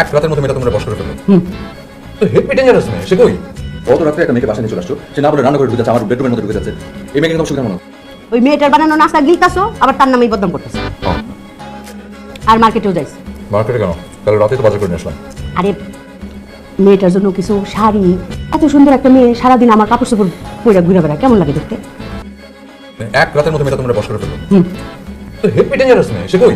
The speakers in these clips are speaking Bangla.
এক রাতের মধ্যে মেয়েটা তোমরা বস করে ফেলল তো হেপি ডেঞ্জারাস মেয়ে সে কই? গত রাত্রে একটা মেয়েকে বাসা নিয়ে চলে আসছো সে না বলে রান্না করে ঢুকে যাচ্ছে আমার বেডরুমের মধ্যে ঢুকে যাচ্ছে। এই মেয়েকে তোমার সুবিধা মনে ওই মেয়েটার বানানো নাস্তা গিলতাছো আবার তার নামেই বদনাম করতেছো। আর মার্কেটেও যাইছো। মার্কেটে কেন? কাল রাতে তো বাজার করে নিয়ে আসলাম। আরে মেয়েটার জন্য কিছু শাড়ি এত সুন্দর একটা মেয়ে সারাদিন আমার কাপড় চোপড় পরে ঘুরে বেড়ায় কেমন লাগে দেখতে? এক রাতের মধ্যে মেয়েটা তোমরা বস করে ফেলল তো হেপি ডেঞ্জারাস মেয়ে সে কই?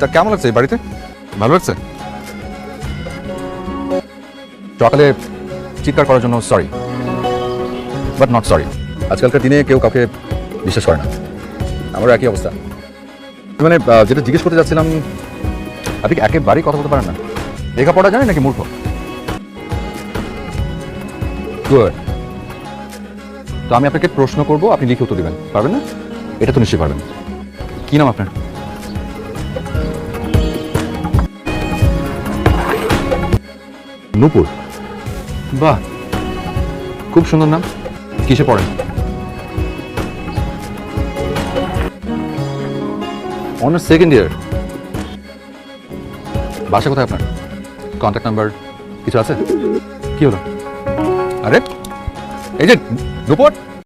তা কেমন লাগছে এই বাড়িতে? ভালো লাগছে? সকালে চিৎকার করার জন্য সরি বাট নট সরি আজকালকার দিনে কেউ কাউকে বিশ্বাস করে না। আমারও একই অবস্থা। মানে যেটা জিজ্ঞেস করতে যাচ্ছিলাম, আপনি একেবারেই কথা বলতে পারেন না? লেখাপড়া জানেন নাকি মূর্খ. তো আমি আপনাকে প্রশ্ন করব, আপনি লিখে উত্তর দেবেন, পারবেন না? এটা তো নিশ্চয়ই পারবেন। কি নাম আপনার? নূপুর। বাহ, খুব সুন্দর নাম। কিসে পড়েন? Honours second year. বাসা কোথায় আপনার? কন্ট্যাক্ট নাম্বার কিছু আছে? কি হলো? আরে, এই যে, নূপুর।